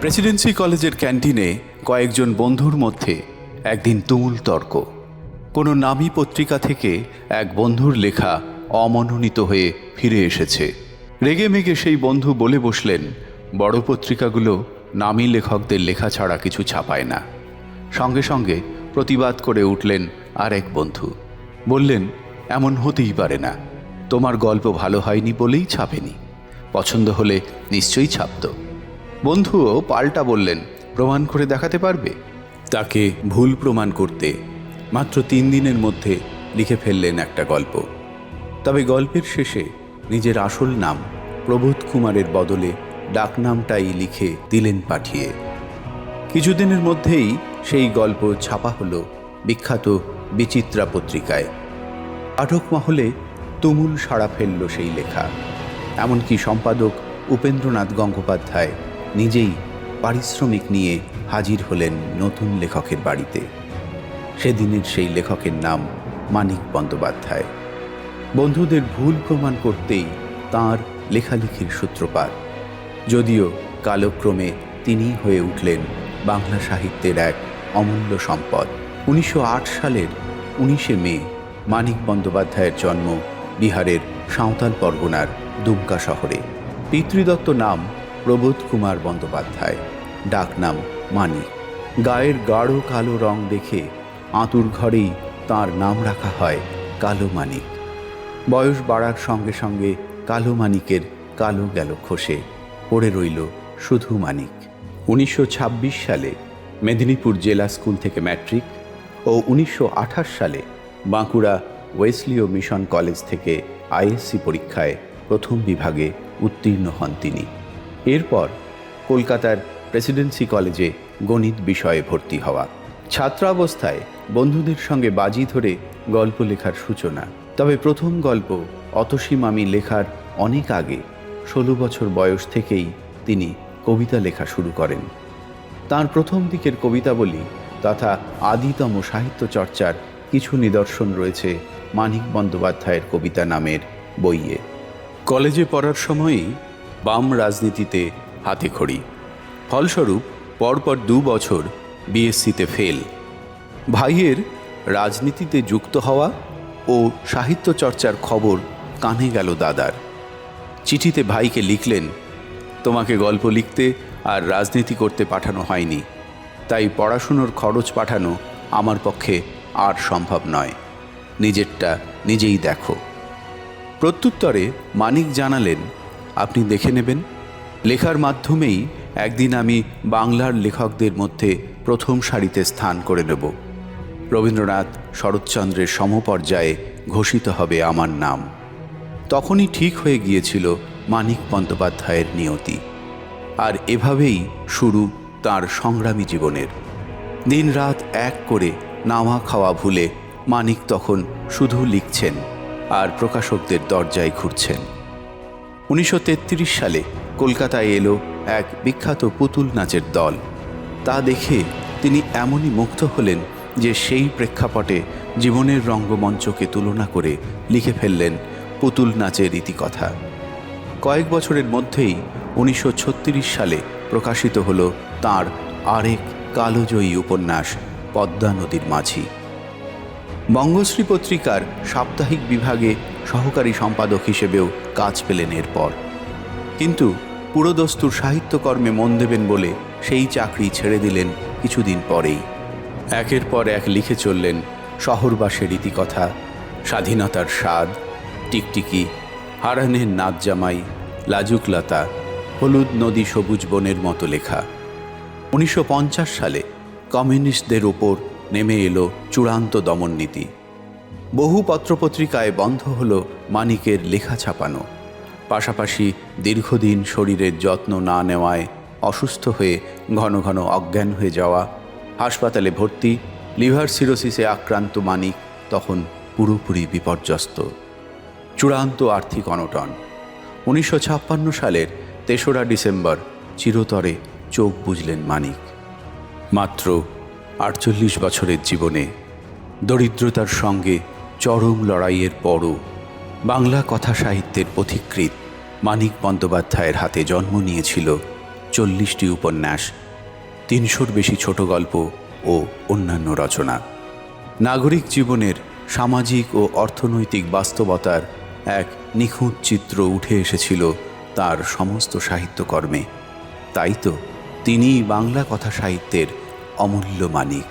Presidency কলেজের ক্যান্টিনে কয়েকজন বন্ধুর মধ্যে একদিন তুমুল তর্ক। কোনো নামী পত্রিকা থেকে এক বন্ধুর লেখা অমনোনীত হয়ে ফিরে এসেছে। রেগে মেগে সেই বন্ধু বলে বসলেন, বড় পত্রিকাগুলো নামী লেখকদের লেখা ছাড়া কিছু ছাপায় না। সঙ্গে সঙ্গে প্রতিবাদ করে উঠলেন আর এক বন্ধু। বললেন, এমন হতেই পারে না। তোমার গল্প ভালো হয়নি বলেই ছাপেনি। পছন্দ হলে নিশ্চয়ই ছাপত। বন্ধুও পাল্টা বললেন, প্রমাণ করে দেখাতে পারবে? তাকে ভুল প্রমাণ করতে মাত্র তিন দিনের মধ্যে লিখে ফেললেন একটা গল্প। তবে গল্পের শেষে নিজের আসল নাম প্রবোধ কুমারের বদলে ডাকনামটাই লিখে দিলেন পাঠিয়ে। কিছুদিনের মধ্যেই সেই গল্প ছাপা হলো বিখ্যাত বিচিত্রা পত্রিকায়। পাঠক মহলে তুমুল সাড়া ফেলল সেই লেখা। এমনকি সম্পাদক উপেন্দ্রনাথ গঙ্গোপাধ্যায় নিজেই পারিশ্রমিক নিয়ে হাজির হলেন নতুন লেখকের বাড়িতে। সেদিনের সেই লেখকের নাম মানিক বন্দ্যোপাধ্যায়। বন্ধুদের ভুল প্রমাণ করতেই তার লেখালেখির সূত্রপাত। যদিও কালক্রমে তিনি হয়ে উঠলেন বাংলা সাহিত্যের এক অমূল্য সম্পদ। উনিশশো আট সালের উনিশে মে মানিক বন্দ্যোপাধ্যায়ের জন্ম বিহারের সাঁওতাল পরগনার দুমকা শহরে। পিতৃদত্ত নাম প্রবোধ কুমার বন্দ্যোপাধ্যায়। ডাক নাম মানিক গায়ের গাঢ় কালো রং দেখে আঁতুর ঘরেই তার নাম রাখা হয় কালো মানিক বয়স বাড়ার সঙ্গে সঙ্গে কালো মানিকের কালো গেল খসে, পড়ে রইল শুধু মানিক উনিশশো ছাব্বিশ সালে মেদিনীপুর জেলা স্কুল থেকে ম্যাট্রিক ও উনিশশো আঠাশ সালে Bankura Wesleyan mission college ISc ISC পরীক্ষায় প্রথম বিভাগে উত্তীর্ণ হন তিনি। এরপর কলকাতার প্রেসিডেন্সি কলেজে গণিত বিষয়ে ভর্তি হওয়া। ছাত্রাবস্থায় বন্ধুদের সঙ্গে বাজি ধরে গল্প লেখার সূচনা। তবে প্রথম গল্প অতসী মামি লেখার অনেক আগে, ষোলো বছর বয়স থেকেই তিনি কবিতা লেখা শুরু করেন। তার প্রথম দিকের কবিতাবলী তথা আদিতম সাহিত্য চর্চার কিছু নিদর্শন রয়েছে মানিক বন্দ্যোপাধ্যায়ের কবিতা নামের বইয়ে। কলেজে পড়ার সময়ই বাম রাজনীতিতে হাতে খড়ি। ফলস্বরূপ, পরপর দু বছর বিএসসিতে ফেল ভাইয়ের রাজনীতিতে যুক্ত হওয়া ও সাহিত্য চর্চার খবর কানে গেল দাদার। চিঠিতে ভাইকে লিখলেন, তোমাকে গল্প লিখতে আর রাজনীতি করতে পাঠানো হয়নি। তাই পড়াশুনোর খরচ পাঠানো আমার পক্ষে আর সম্ভব নয়। নিজেরটা নিজেই দেখো। প্রত্যুত্তরে মানিক জানালেন আপনি দেখে নেবেন। লেখার মাধ্যমেই একদিন আমি বাংলার লেখকদের মধ্যে প্রথম সারিতে স্থান করে নেব। রবীন্দ্রনাথ শরৎচন্দ্রের সমপর্যায়ে ঘোষিত হবে আমার নাম। তখনই ঠিক হয়ে গিয়েছিল মানিক বন্দ্যোপাধ্যায়ের নিয়তি। আর এভাবেই শুরু তার সংগ্রামী জীবনের। দিনরাত এক করে নাওয়া খাওয়া ভুলে মানিক তখন শুধু লিখছেন আর প্রকাশকদের দরজায় ঘুরছেন। উনিশশো তেত্রিশ সালে কলকাতায় এলো এক বিখ্যাত পুতুল নাচের দল। তা দেখে তিনি এমনই মুগ্ধ হলেন যে সেই প্রেক্ষাপটে জীবনের রঙ্গমঞ্চকে তুলনা করে লিখে ফেললেন পুতুল নাচের ইতিকথা কয়েক বছরের মধ্যেই উনিশশো ছত্রিশ সালে প্রকাশিত হল তার আরেক কালোজয়ী উপন্যাস, পদ্মা নদীর মাঝি। বঙ্গশ্রী পত্রিকার সাপ্তাহিক বিভাগে সহকারী সম্পাদক হিসেবেও কাজ পেলেন এরপর। কিন্তু পুরোদস্তুর সাহিত্যকর্মে মন দেবেন বলে সেই চাকরি ছেড়ে দিলেন কিছুদিন পরেই। একের পর এক লিখে চললেন শহরবাসের রীতিকথা, স্বাধীনতার স্বাদ, টিকটিকি, হারানের নাচ জামাই লাজুকলতা, হলুদ নদী সবুজ বনের মতো লেখা। উনিশশো পঞ্চাশ সালে কমিউনিস্টদের ওপর নেমে এলো চূড়ান্ত দমননীতি। বহু পত্রপত্রিকায় বন্ধ হল মানিকের লেখা ছাপানো। পাশাপাশি দীর্ঘদিন শরীরের যত্ন না নেওয়ায় অসুস্থ হয়ে ঘন ঘন অজ্ঞান হয়ে যাওয়া, হাসপাতালে ভর্তি, লিভার সিরোসিসে আক্রান্ত মানিক তখন পুরোপুরি বিপর্যস্ত। চূড়ান্ত আর্থিক অনটন। উনিশশো ছাপ্পান্ন সালের তেসরা ডিসেম্বর চিরতরে চোখ বুঝলেন মানিক। মাত্র আটচল্লিশ বছরের জীবনে দরিদ্রতার সঙ্গে চরম লড়াইয়ের পরও বাংলা কথা সাহিত্যের পথিকৃৎ মানিক বন্দ্যোপাধ্যায়ের হাতে জন্ম নিয়েছিল চল্লিশটি উপন্যাস, তিনশোর বেশি ছোট গল্প ও অন্যান্য রচনা। নাগরিক জীবনের সামাজিক ও অর্থনৈতিক বাস্তবতার এক নিখুঁত চিত্র উঠে এসেছিল তার সমস্ত সাহিত্যকর্মে। তাই তো তিনি বাংলা কথা সাহিত্যের অমূল্য মানিক।